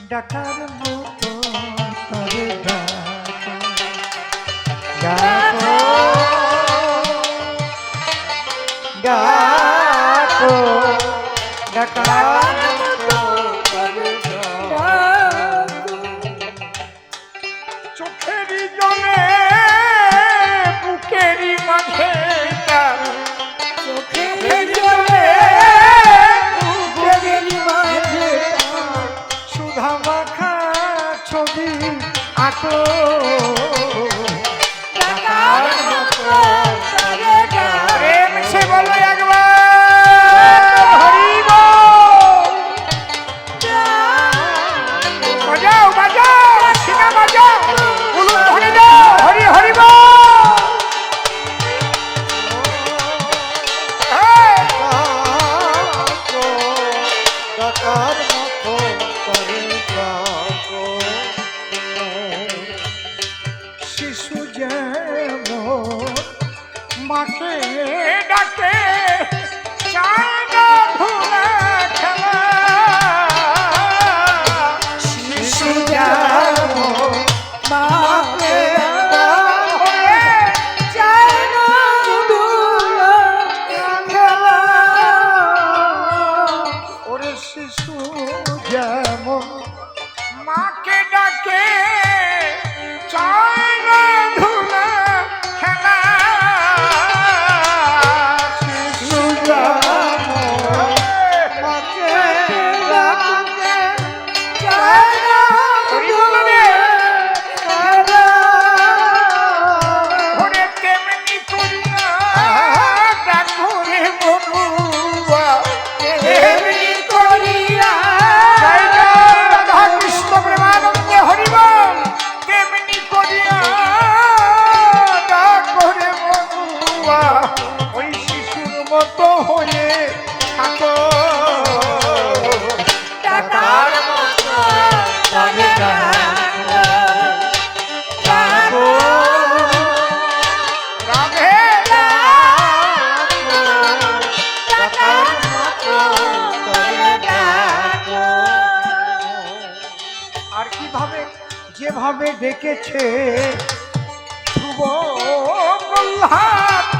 ডাকার মতো ডাকো। ডাকো ডাকো ডাকার আঁকো প্রেম সে মতো করে ডাকো মাকে ডাকে। থাকো। মতো তবে ডাকো আর কীভাবে যেভাবে ডেকেছে ধ্রুব প্রহ্লাদ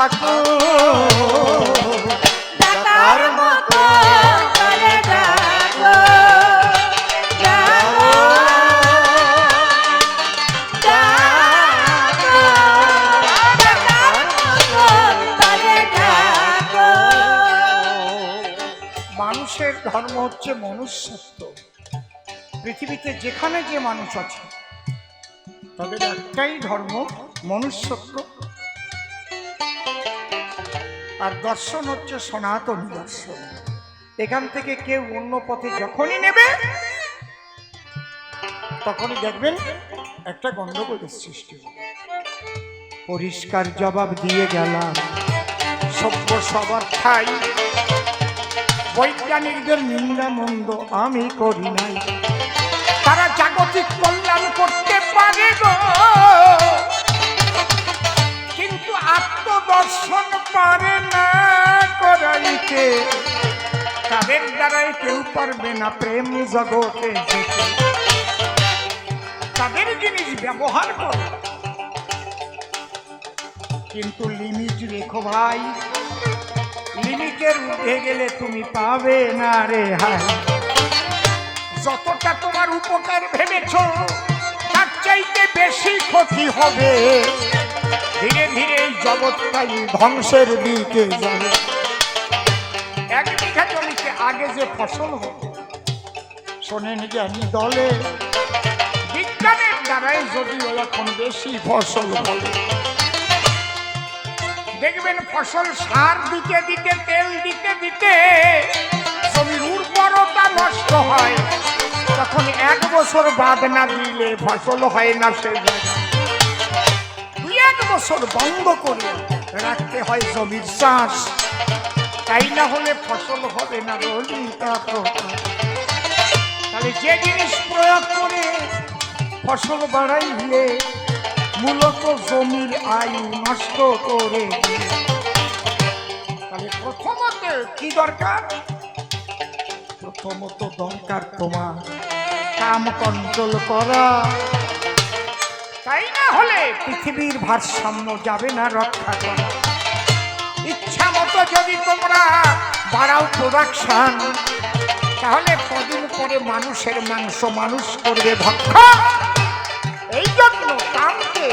থাকো ডাকার মতো করে ডাকো। ডাকো। ডাকো। ডাকার মতো করে ডাকো। মানুষের ধর্ম হচ্ছে মনুষ্যত্ব। পৃথিবীতে যেখানে যে মানুষ আছে তাদের একটাই ধর্ম মনুষ্যত্ব। আর দর্শন হচ্ছে সনাতন দর্শন। এখান থেকে কেউ অন্য পথে যখনই নেবে, তখনই দেখবেন একটা গন্ডগোলের সৃষ্টি পরিষ্কার জবাব দিয়ে গেলাম, সভ্য সবার ঠাই। বৈজ্ঞানিকদের নিন্দা মন্দ আমি করি নাই। তারা জাগতিক কল্যাণ করতে পারে গো। তাদের দ্বারাই কেউ পারবে না প্রেম জগতে। তাদের জিনিস ব্যবহার করো। কিন্তু লিমিট রেখো ভাই। লিমিটের উঠে গেলে তুমি পাবে না রে হাই। যতটা তোমার উপকার ভেবেছ, তার চাইতে বেশি ক্ষতি হবে। ধীরে ধীরে এই জগৎটাই ধ্বংসের দিকে যাবে। এক আগে যে ফসল হতো শোনেন জ্ঞানী দলে, বিজ্ঞানের দ্বারাই যদিও এখন বেশি ফসল বলে। দেখবেন ফসল সার দিতে দিতে, তেল দিতে দিতে জমির উর্বরতা নষ্ট হয়। তখন এক বছর বাদ না দিলে ফসল হয় না সে দুই এক বছর বন্ধ করে রাখতে হয় জমির চাষ। তাই না হলে ফসল হবে না বলি তাহলে যে জিনিস প্রয়োগ করে ফসল বাড়াইলে মূলত জমির আয়ু নষ্ট করে তাহলে প্রথমত কি দরকার? প্রথমত দরকার তোমার কাম কন্ট্রোল করা। তাই না হলে পৃথিবীর ভারসাম্য যাবে না রক্ষা করা। ইচ্ছা মতো যদি তোমরা বাড়াও প্রোডাকশন তাহলে কদিন পরে মানুষের মাংস মানুষ করবে ভক্ষা এই জন্য কামকে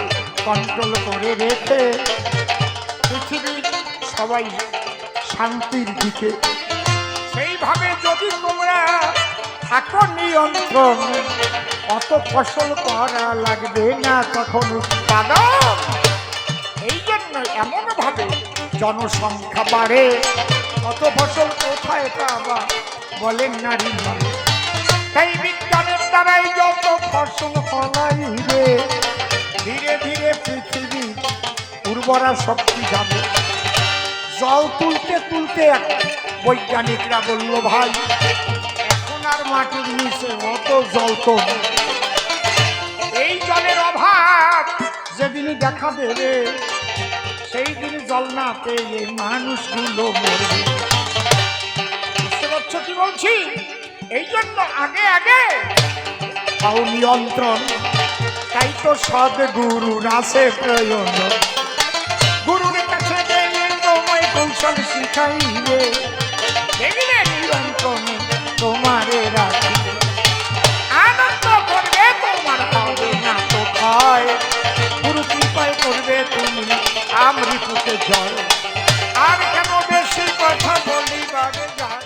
কন্ট্রোল করে রেখে পৃথিবীর সবাই শান্তির দিকে। সেইভাবে যদি তোমরা থাকো নিয়ন্ত্রণ, অত ফসল করা লাগবে না তখন উৎপাদন। এই জন্য এমনভাবে জনসংখ্যা বাড়ে, কত ফসল কোথায় পাবা বলেন নারী তাই বিজ্ঞানের দ্বারাই যত ফসল ফলাইবে ধীরে ধীরে পৃথিবী উর্বরা শক্তি যাবে জল তুলতে তুলতে বৈজ্ঞানিকরা বলল, ভাই, এখন আর মাটির নিচে অত জল তো এই জলের অভাব যেদিনই দেখা দেবে সেই দিন জল না পেয়ে বুঝতে পারছ কি বলছি? এই জন্য আগে আগে তাও নিয়ন্ত্রণ। তাই তো সদ গুরু নাসে প্রয়োজন। গুরুর কাছে কৌশল শিখাইবে। ঋতুকে জয় আর কেন বেশি কথা বলি বারে যায়